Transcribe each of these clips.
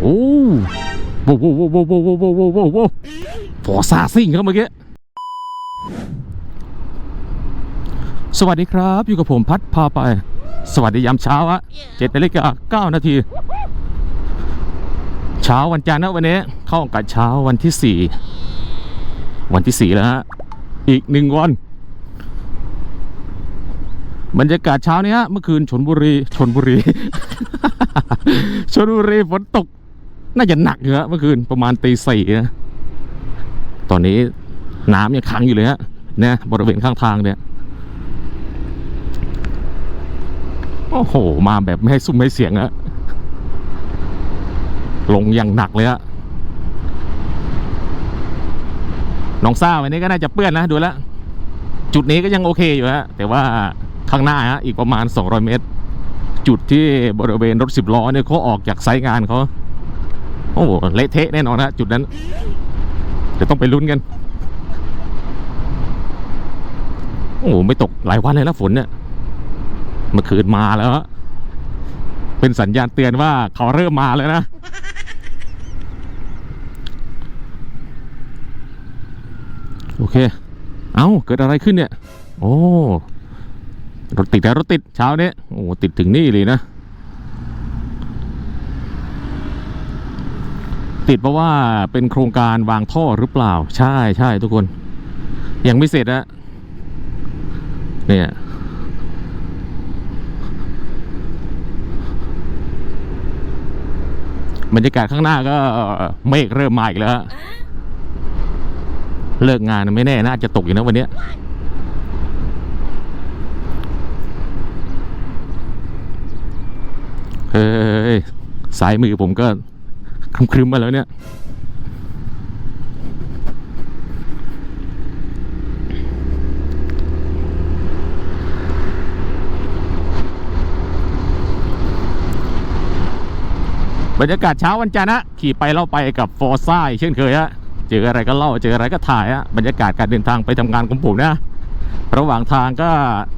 โอ้โหโอ้โหโอ้โหโอ้โหโอ้โหโอ้โหฟอร์ซาซิ่งครับเมื่อกี้ สวัสดีครับ อยู่กับผมพัดพาไป สวัสดียามเช้าอะเจ็ดนาฬิกาเก้านาที เช้าวันจันทร์นะวันนี้ เข้ากับเช้าวันที่สี่ วันที่สี่แล้วฮะ อีกหนึ่งวัน บรรยากาศเช้านี้ฮะเมื่อคืนชนบุรีชนบุรี ชนบุรีฝนตก น่าจะหนักอยู่ฮะเมื่อคืนประมาณตีสี่นะตอนนี้น้ำยังค้างอยู่เลยฮะเนี่ยบริเวณข้างทางเนี่ยโอ้โห มาแบบไม่ให้ซุ้มไม่เสียงอะลงอย่างหนักเลยอะน้องซ่าวันนี้ก็น่าจะเปื้อนนะดูแล้ว จุดนี้ก็ยังโอเคอยู่ฮะแต่ว่า ข้างหน้าฮะอีกประมาณ 200 เมตร จุดที่บริเวณรถสิบล้อเนี่ยเขาออกจากไซต์งานเขาโอ้โหเละเทะแน่นอนฮะจุดนั้น เดี๋ยวต้องไปลุ้นกัน โอ้โหไม่ตกหลายวันเลยนะฝนเนี่ยเมื่อคืนมาแล้ว เป็นสัญญาณเตือนว่าเขาเริ่มมาแล้วนะโอเค เอ้า เกิดอะไรขึ้นเนี่ย โอ้ รถติดแล้วรถติดเช้านี้โอ้ติดถึงนี่เลยนะ ติดเพราะว่าเป็นโครงการวางท่อหรือเปล่า ใช่ใช่ทุกคน ยังไม่เสร็จนะเนี่ยบรรยากาศข้างหน้าก็เมฆเริ่มมาอีกแล้วฮะเลิกงานไม่แน่นะอาจจะตกอยู่นะวันเนี้ เฮ้ยสายมือผมก็ครึมๆมาแล้วเนี่ย บรรยากาศเช้าวันจันทร์นะขี่ไปเล่าไปกับฟอร์ซ่าเช่นเคยฮะเจออะไรก็เล่าเจออะไรก็ถ่ายฮะบรรยากาศการเดินทางไปทำงานของผมนะ ระหว่างทางก็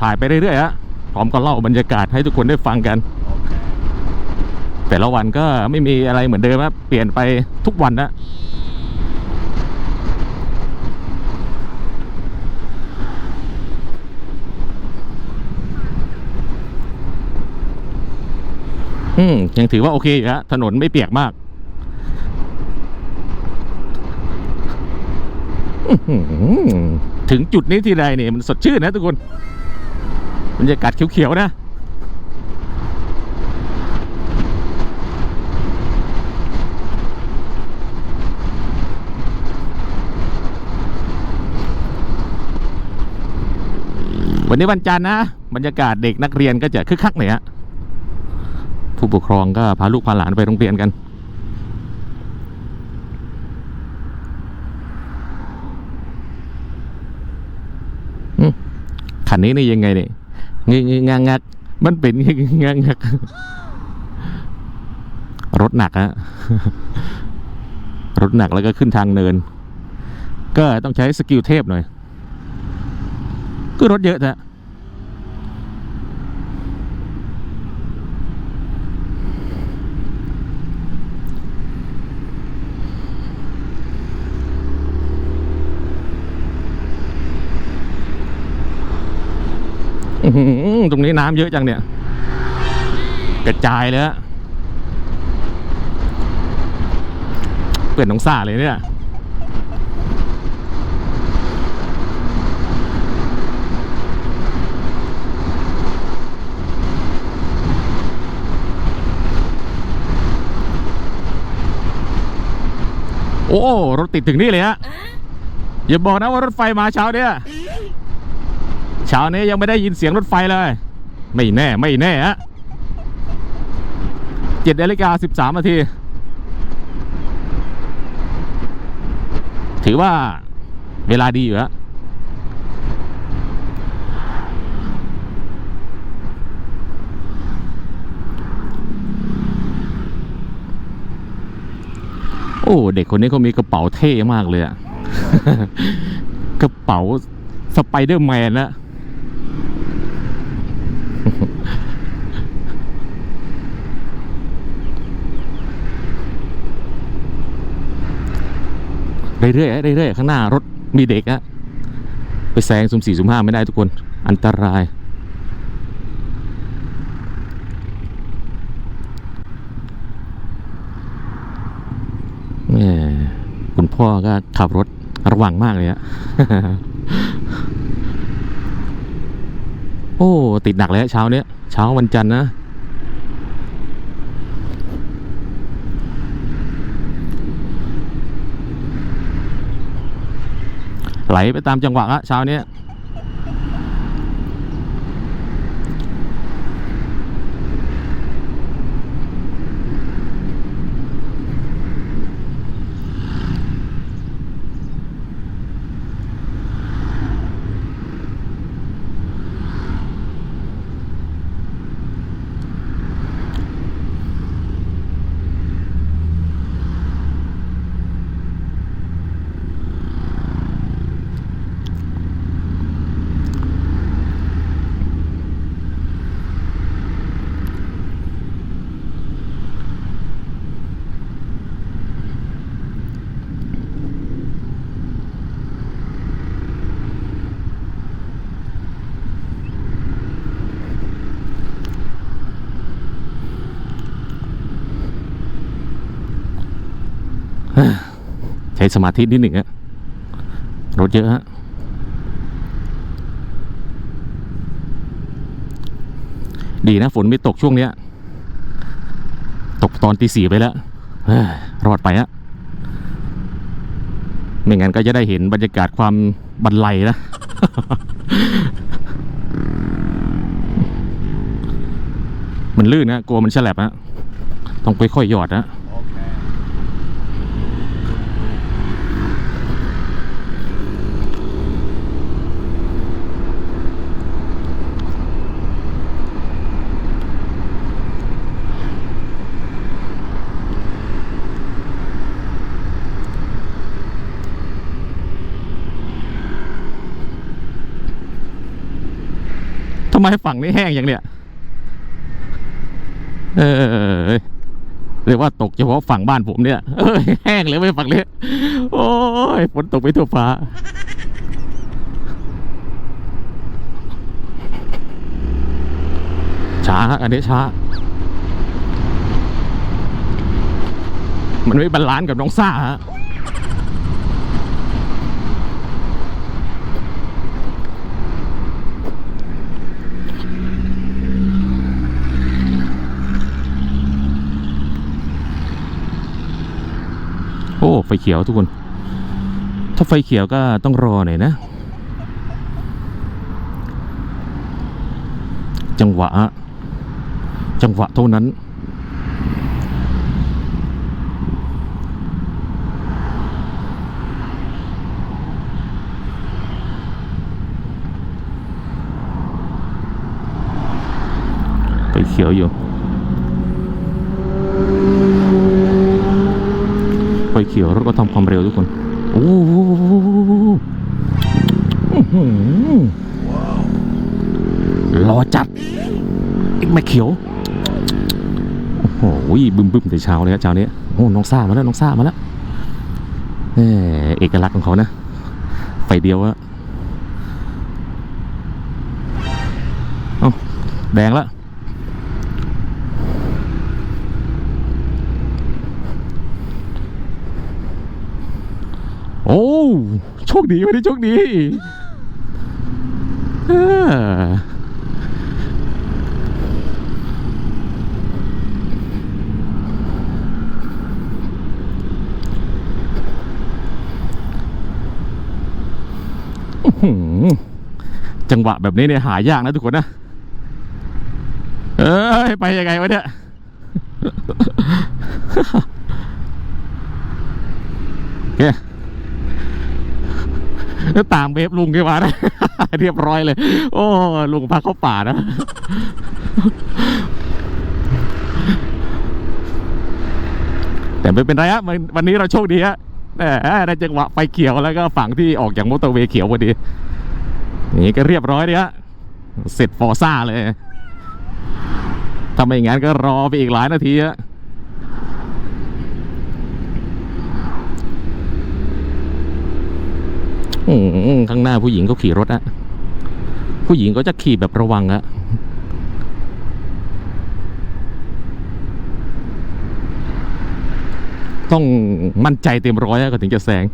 ถ่ายไปเรื่อยๆฮะพร้อมกับเล่าบรรยากาศให้ทุกคนได้ฟังกัน แต่ละวันก็ไม่มีอะไรเหมือนเดิมครับเปลี่ยนไปทุกวันนะอืมยังถือว่าโอเคอยู่ฮะถนนไม่เปียกมากถึงจุดนี้ทีใดเนี่ยมันสดชื่นนะทุกคนบรรยากาศเขียวๆนะ วันนี้วันจันทร์นะ บรรยากาศเด็กนักเรียนก็จะคึกคักหน่อยฮะผู้ปกครองก็พาลูกพาหลานไปโรงเรียนกันอืมคันนี้นี่ยังไงเนี่ยงงงักมันเป็นงงงงักรถหนักฮะรถหนักแล้วก็ขึ้นทางเนิน ก็ต้องใช้สกิลเทพหน่อย ก็รถเยอะแท้ตรงนี้น้ำเยอะจังเนี่ย กระจายเลยฮะเปื่อนน้องซ่าเลยเนี่ย โอ้รถติดถึงนี่เลยฮะอย่าบอกนะว่ารถไฟมาเช้าเนี่ยเช้านี้ยังไม่ได้ยินเสียงรถไฟเลย ไม่แน่ไม่แน่ฮะเจ็ดนาฬิกาสิบสามนาที ถือว่าเวลาดีอยู่ฮะ โอ้เด็กคนนี้เขามีกระเป๋าเท่มากเลยอะกระเป๋าสไปเดอร์แมนนะเรื่อยๆเรื่อยๆข้างหน้ารถมีเด็กอะไปแซงสุ่มสี่สุ่มห้าไม่ได้ทุกคน อันตราย คุณพ่อก็ขับรถระวังมากเลยอะโอ้ ติดหนักเลยอะเช้าเนี้ย เช้าวันจันทร์นะไหลไปตามจังหวะอะเช้าเนี้ย ใช้ สมาธินิดหนึ่งอะรถเยอะฮะดีนะฝนไม่ตกช่วงเนี้ย ตกตอนตีสี่ไปแล้วเฮ้ยรอดไปฮะไม่งั้นก็จะได้เห็นบรรยากาศความบันไลนะ มันลื่นนะกลัวมันฉลับนะต้องค่อยๆหยอดนะ ไมฝั่งนี้แห้งอย่างเนี้ยเออเรียกว่าตกเฉพาะฝั่งบ้านผมเนี่ยเอ้ยแห้งเลยไม่ฝั่งนี้โอ้ยฝนตกไปทั่วฟ้าช้าอันนี้ช้า มันไม่บาลานซ์กับน้องซ่าฮะ ฟเขียวทุกคน ถ้าไฟเขียวก็ต้องรอหน่อยนะ จังหวะ จังหวะเท่านั้น ไฟเขียวอยู่ ไฟเขียวรถก็ทำความเร็วทุกคนโอ้โหอื้อหือรอจัดอีกไม่เขียวโอ้โหบึมบึมแต่เช้าเลยอะเช้านี้โอ้น้องซ่ามาแล้วน้องซ่ามาแล้วเอกลักษณ์ของเขานะไฟเดียวอะเอ้าแดงแล้ว โอ้โชคดีวันนี้โชคดีจังหวะแบบนี้เนี่ยหายากนะทุกคนนะ เอ้ย ไปยังไงวะเนี่ยเคแล้ว ตามเวฟลุงแกมานะ เรียบร้อยเลย โอ้ลุงพาเข้าป่านะแต่ไม่เป็นไรฮะวันนี้เราโชคดีฮะแหมได้จังหวะไฟเขียวแล้วก็ฝั่งที่ออกจากมอเตอร์เวย์เขียวพอดีนี่ก็เรียบร้อยเลยฮะเสร็จฟอร์ซ่าเลย ถ้าไม่งั้นก็รอไปอีกหลายนาทีฮะ อืม ข้างหน้าผู้หญิงเขาขี่รถอะผู้หญิงก็จะขี่แบบระวังอะต้องมั่นใจเต็มร้อยก็ถึงจะแซง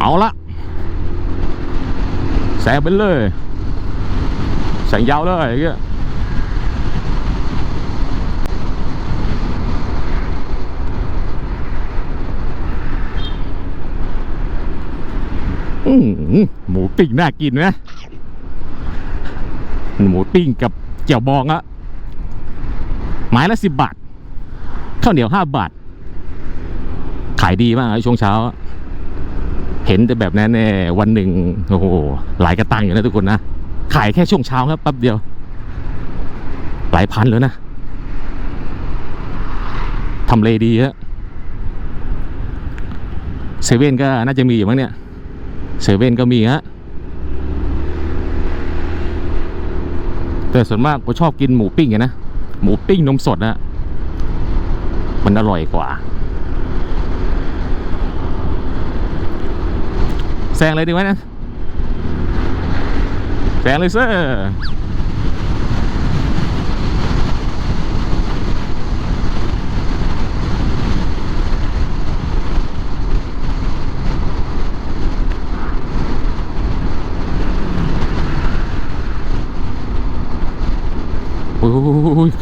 เอาละแซงไปเลยแซงยาวเลยอย่างเงี้ยอื้อ หมูปิ้งน่ากินไหมหมูปิ้งกับเจียวบองอะไม้ละสิบบาทข้าวเหนียวห้าบาท ขายดีมากอะช่วงเช้า เห็นแต่แบบนั้นเนี่วันหนึ่งโอ้โหหลายกระตังอยู่นะทุกคนนะขายแค่ช่วงเช้าครับแป๊บเดียว หลายพันแล้วนะทำเลดีฮะเซเว่นก็น่าจะมีอยู่มั้งเนี่ย เซเว่นก็มีฮะแต่ส่วนมากผมชอบกินหมูปิ้งอะนะหมูปิ้งนมสดนะมันอร่อยกว่า แซงเลยดีไหมนะแซงเลยเซอร์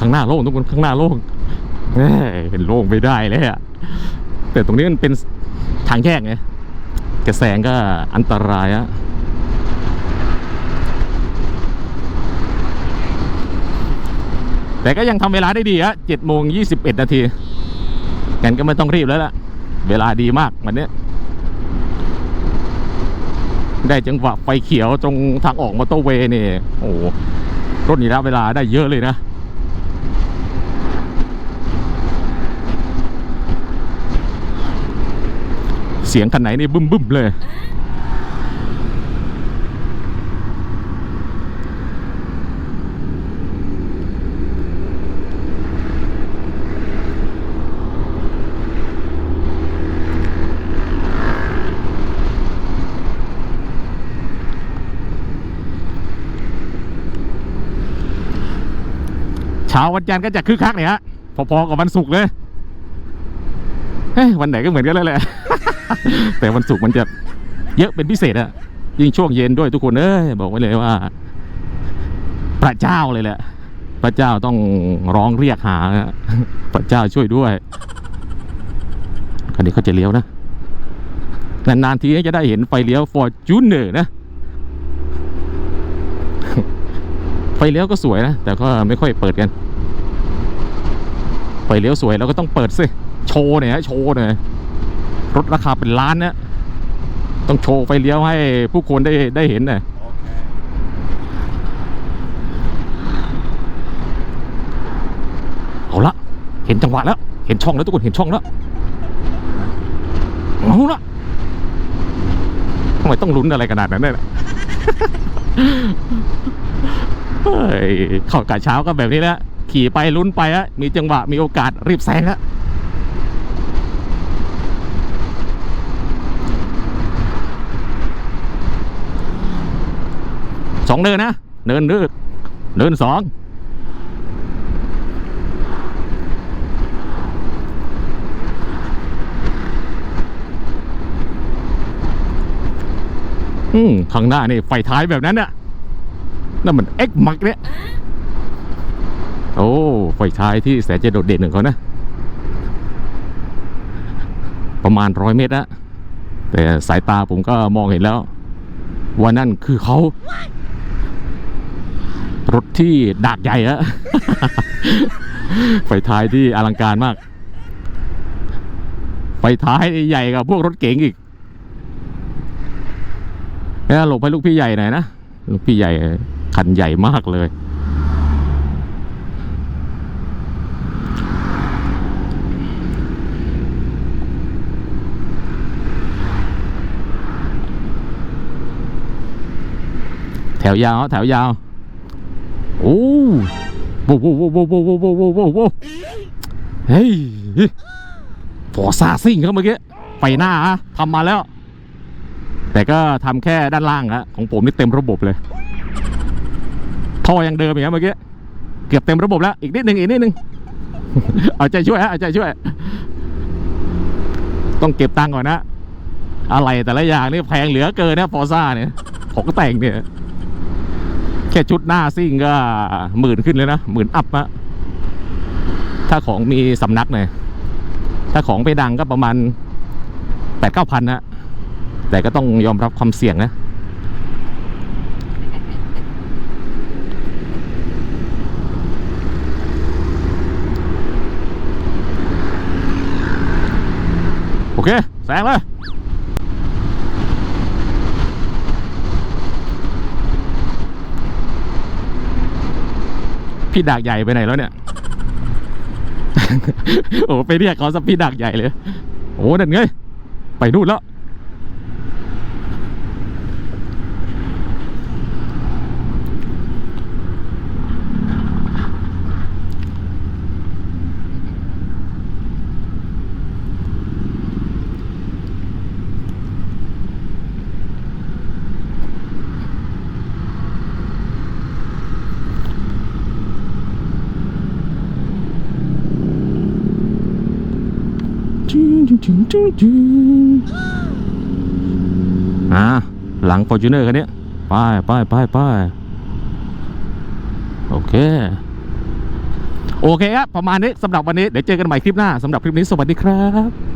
ข้างหน้าโล่งทุกคนข้างหน้าโล่งแหม่เห็นโล่งไม่ได้เลยอะแต่ตรงนี้มันเป็นทางแยกไงกระแสงก็อันตรายอะแต่ก็ยังทำเวลาได้ดีอะเจ็ดโมงยี่สิบเอ็ดนาทีงั้นก็ไม่ต้องรีบแล้วล่ะ เวลาดีมากวันนี้ได้จังหวะไฟเขียวตรงทางออกมอเตอร์เวย์นี่ โอ้ รถนี้รับเวลาได้เยอะเลยนะเสียงคันไหนนี่บึ้มบึ้มๆเลย เช้าวันจันทร์ก็จะคึกคักเนี่ยฮะพอๆกับวันศุกร์เลยเฮ้ยวันไหนก็เหมือนกันแล้วแหละแต่วันศุกร์มันจะเยอะเป็นพิเศษอะยิ่งช่วงเย็นด้วยทุกคนเอ้ยบอกไว้เลยว่าพระเจ้าเลยแหละ พระเจ้าต้องร้องเรียกหาพระเจ้าช่วยด้วยคันนี้เขาจะเลี้ยวนะนานๆทีจะได้เห็นไฟเลี้ยวฟอร์จูเนอร์นะ ไฟเลี้ยวก็สวยนะ แต่ก็ไม่ค่อยเปิดกัน ไฟเลี้ยวสวยเราก็ต้องเปิดสิ โชว์หน่อยโชว์หน่อยรถราคาเป็นล้านเนะต้องโชว์ไฟเลี้ยวให้ผู้คนได้ได้เห็นหน่อยเอาละเห็นจังหวะแล้ว เห็นช่องแล้วทุกคนเห็นช่องแล้วเอาละทำไมต้องลุ้นอะไรขนาดนั้นเนี่ย ข้ากะเช้าก็แบบนี้แหละขี่ไปลุ้นไปอะมีจังหวะมีโอกาสรีบแซงอะสองเนินนะ เนินเนินเนินสองอืมข้างหน้านี่ไฟท้ายแบบนั้นน่ะ นั่นมันเอ็กมักเนี่ยโอ้ไฟท้ายที่แสนจะโดดเด่นของเขานะ ประมาณร้อยเมตรนะแต่สายตาผมก็มองเห็นแล้ว ว่านั่นคือเขา รถที่ดากใหญ่อะไฟท้ายที่อลังการมาก ไฟท้ายใหญ่กับพวกรถเก๋งอีกเนี่ยหลบให้ลูกพี่ใหญ่หน่อยนะ ลูกพี่ใหญ่ คันใหญ่มากเลย แถวยาวแถวยาวโอ้โหโว้โว้โว้โว้โว้โว้โว้โว้โว้เฮ้ยฟอซาซิ่งครับเมื่อกี้ไฟหน้าฮะทำมาแล้ว แต่ก็ทำแค่ด้านล่างฮะของผมนี่เต็มระบบเลย ท่อยังเดิมอย่างเงี้ยเมื่อกี้เกือบเต็มระบบแล้ว อีกนิดหนึ่งอีกนิดหนึ่งเอาใจช่วยฮะเอาใจช่วย ต้องเก็บตังค์ก่อนนะอะไรแต่ละอย่างนี่แพงเหลือเกินนะฟอร์ซ่าเนี่ยของแต่งเนี่ย แค่ชุดหน้าซิ่งก็หมื่นขึ้นเลยนะหมื่นอัพอะถ้าของมีสำนักหน่ยถ้าของไปดังก็ประมาณแปดเก้าพันนะแต่ก็ต้องยอมรับความเสี่ยงนะ โอเค แซงเลยพี่ดากใหญ่ไปไหนแล้วเนี่ย โอ้ไปเรียกเขาสัพี่ดากใหญ่เลย โอ้นั่นไง ไปนู่นแล้ว อ่าหลังฟอร์จูเนอร์คันนี้ไปไปไปไปโอเค โอเคครับ ประมาณนี้สำหรับวันนี้ เดี๋ยวเจอกันใหม่คลิปหน้าสำหรับคลิปนี้สวัสดีครับ